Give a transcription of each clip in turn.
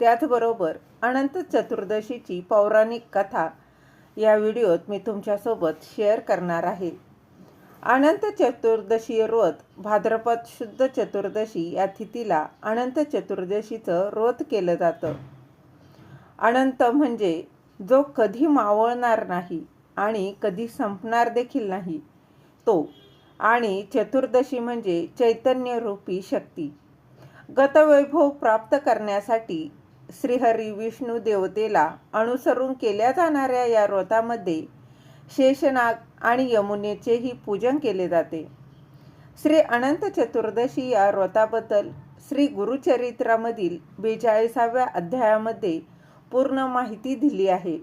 त्याचबरोबर अनंत चतुर्दशीची पौराणिक कथा या व्हिडिओत मी तुमच्यासोबत शेअर करणार आहे. अनंत चतुर्दशी व्रत भाद्रपद शुद्ध चतुर्दशी या तिथीला अनंत चतुर्दशीचं व्रत केलं जातं. अनंत म्हणजे जो कधी मावळणार नाही आणि कधी संपणार देखील नाही तो आणि चतुर्दशी म्हणजे चैतन्यरूपी शक्ती. गतवैभव प्राप्त करण्यासाठी श्रीहरी विष्णू देवतेला अनुसरून केल्या जाणाऱ्या या व्रतामध्ये शेषनाग आणि यमुनेचेही पूजन केले जाते. श्री अनंत चतुर्दशी या व्रताबद्दल श्री गुरुचरित्रामधील बेचाळीसाव्या अध्यायामध्ये पूर्ण माहिती दिली आहे.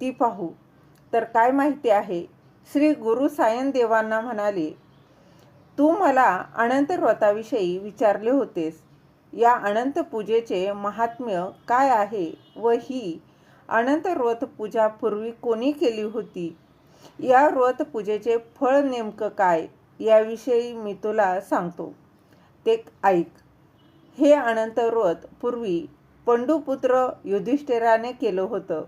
ती पाहू. तर काय माहिती आहे? श्री गुरु सायन देवांना म्हणाले तू मला अनंत व्रताविषयी विचारले होतेस. या अनंत पूजेचे महात्म्य काय आहे व ही अनंत व्रत पूजा पूर्वी कोणी केली होती? या व्रत पूजेचे फळ नेमकं काय? याविषयी मी तुला सांगतो. ते ऐक. हे अनंत व्रत पूर्वी पंडुपुत्र युधिष्ठिराने केलं होतं.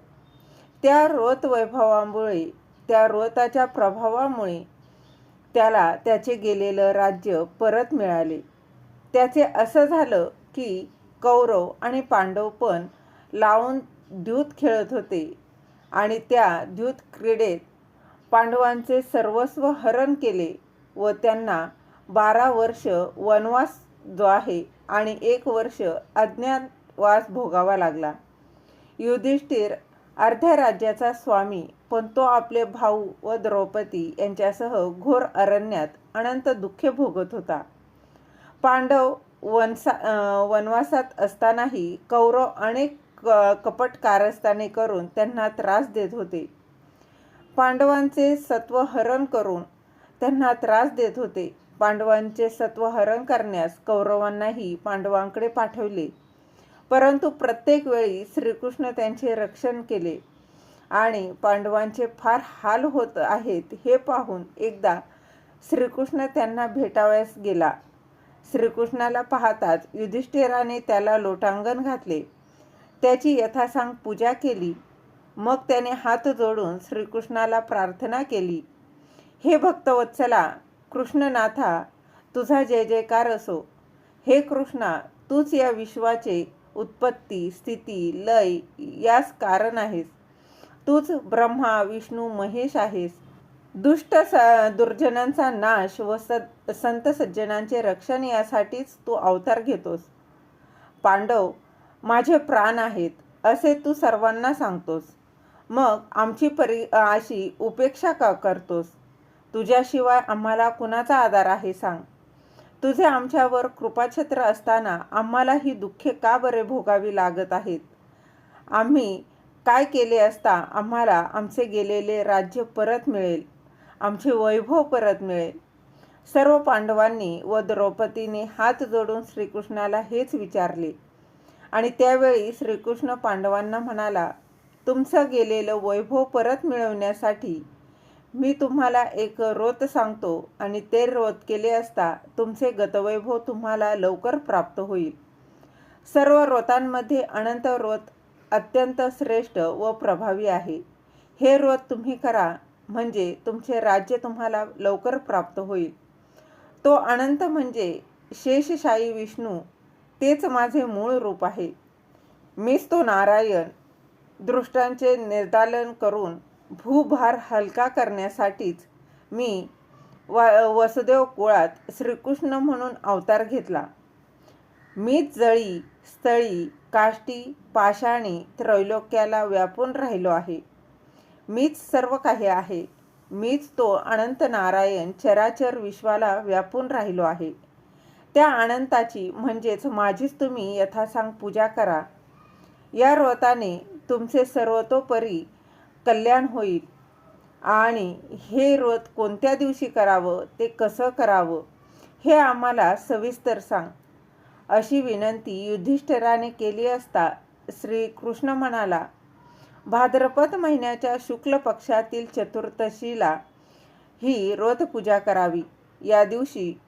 त्या व्रत वैभवामुळे त्या व्रताच्या प्रभावामुळे त्याला त्याचे गेलेलं राज्य परत मिळाले. त्याचे असं झालं की कौरव आणि पांडव पण लावून द्यूत खेळत होते. आणि त्या द्यूत क्रीडेत पांडवांचे सर्वस्व हरण केले व त्यांना बारा वर्ष वनवास जो आहे आणि एक वर्ष अज्ञातवास भोगावा लागला. युधिष्ठिर अर्ध्या राज्याचा स्वामी पण तो आपले भाऊ व द्रौपदी यांच्यासह घोर अरण्यात अनंत दुःखे भोगत होता. पांडव वनसा वनवासात असतानाही कौरव अनेक क कपट कारस्थाने करून त्यांना त्रास देत होते. पांडवांचे सत्व हरण करून त्यांना त्रास देत होते. पांडवांचे सत्व हरण करण्यास कौरवांनाही पांडवांकडे पाठवले. परंतु प्रत्येक वेळी श्रीकृष्ण त्यांचे रक्षण केले आणि पांडवांचे फार हाल होत आहेत हे पाहून एकदा श्रीकृष्ण त्यांना भेटावयास गेला. श्रीकृष्णाला पाहताच युधिष्ठिराने त्याला लोटांगण घातले. त्याची यथासांग पूजा केली. मग त्याने हात जोडून श्रीकृष्णाला प्रार्थना केली. हे भक्तवत्सला कृष्णनाथा तुझा जय जयकार असो. हे कृष्णा तूच या विश्वाचे उत्पत्ती स्थिती लय यास कारण आहेस. तूच ब्रह्मा विष्णू महेश आहेस. दुष्ट स दुर्जनांचा नाश व सत संत सज्जनांचे रक्षण यासाठीच तू अवतार घेतोस. पांडव माझे प्राण आहेत असे तू सर्वांना सांगतोस. मग आमची परि अशी उपेक्षा का करतोस? तुझ्याशिवाय आम्हाला कुणाचा आधार आहे सांग. तुझे आमच्यावर कृपाछत्र असताना आम्हाला ही दुःखे का बरे भोगावी लागत आहेत? आम्ही काय केले असता आम्हाला आमचे गेलेले राज्य परत मिळेल. आमचे वैभव परत मिळेल सर्व पांडवांनी व द्रौपदीने हात जोडून श्रीकृष्णाला हेच विचारले. आणि त्यावेळी श्रीकृष्ण पांडवांना म्हणाला तुमचं गेलेलं वैभव परत मिळवण्यासाठी मी तुम्हाला एक रोत सांगतो आणि ते रोत केले असता तुमचे गतवैभव तुम्हाला लवकर प्राप्त होईल. सर्व रोतांमध्ये अनंत रोत अत्यंत श्रेष्ठ व प्रभावी आहे. हे रोत तुम्ही करा म्हणजे तुमचे राज्य तुम्हाला लवकर प्राप्त होईल. तो अनंत म्हणजे शेषशाही विष्णू तेच माझे मूळ रूप आहे. मीच तो नारायण दृष्टांचे निर्दालन करून भूभार हलका करण्यासाठीच मी व वसुदेव कुळात श्रीकृष्ण म्हणून अवतार घेतला. मीच जळी स्थळी काष्टी पाषाणी त्रैलोक्याला व्यापून राहिलो आहे. मीच सर्व काही आहे. मीच तो अनंत नारायण चराचर विश्वाला व्यापून राहिलो आहे. त्या अनंताची म्हणजेच माझीच तुम्ही यथासांग पूजा करा. या व्रताने तुमचे सर्वतोपरी कल्याण होईल. आणि हे व्रत कोणत्या दिवशी करावं ते कसं करावं हे आम्हाला सविस्तर सांग. अशी विनंती युधिष्ठिराने केली असता श्रीकृष्ण म्हणाला भाद्रपद महिन्याच्या शुक्ल पक्षातील चतुर्दशीला ही व्रतपूजा करावी. या दिवशी